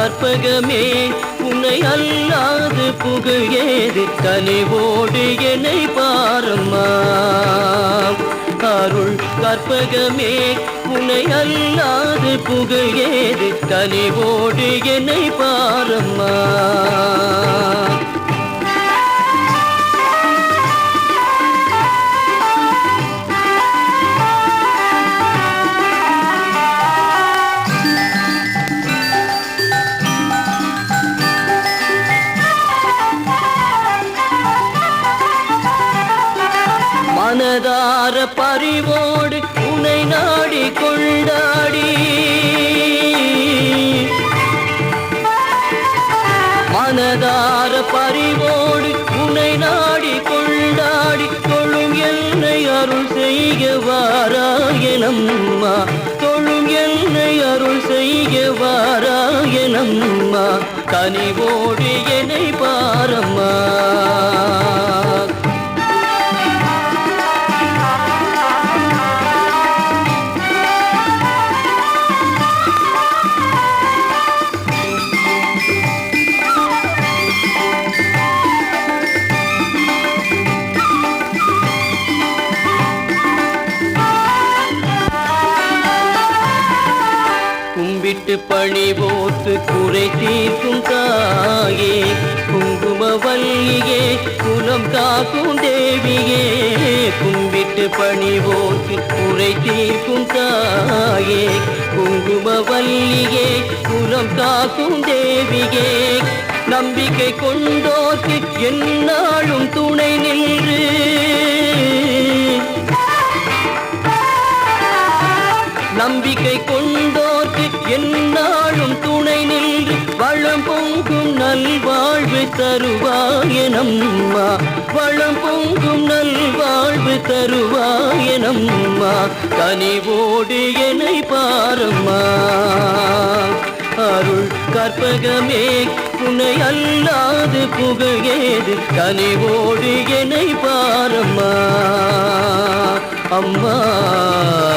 கற்பகமே உன்னை அல்லாது புகழேது கனிவோடு என்னை பாரம்மா. அருள் கற்பகமே உன்னை அல்லாது புகழேது கனிவோடு என்னை பாரம்மா. மனதார பறிவோடு உன்னை நாடி கொண்டாடி. மனதார பறிவோடு உன்னை நாடி கொண்டாடி. தொழும் என்னை அருள் செய்ய வாராயனம்மா தொழும் என்னை அருள் செய்ய வாராயனம்மா கனிவோடு பணி போத்து குறை தீர்க்கும் தாயே. குங்குமவல்லியே குலம் காக்கும் தேவியே. கும்பிட்டு பணி போத்து குறை தீர்க்கும் தாயே. குங்குமவல்லியே குலம் காக்கும் தேவியே. நம்பிக்கை கொண்டோர்க்கு என்னாலும் துணை நின்று. நம்பிக்கை கொண்டோ என்னாலும் துணை நின்று வளம் பொங்கும் நல்வாழ்வு தருவாயனம்மா வளம் பொங்கும் நல்வாழ்வு தருவாயனம்மா கனிவோடு என்னை பாரம்மா. அருள் கற்பகமே புனை அல்லாது புகழேது. கனிவோடு என்னை பாரம்மா. அம்மா.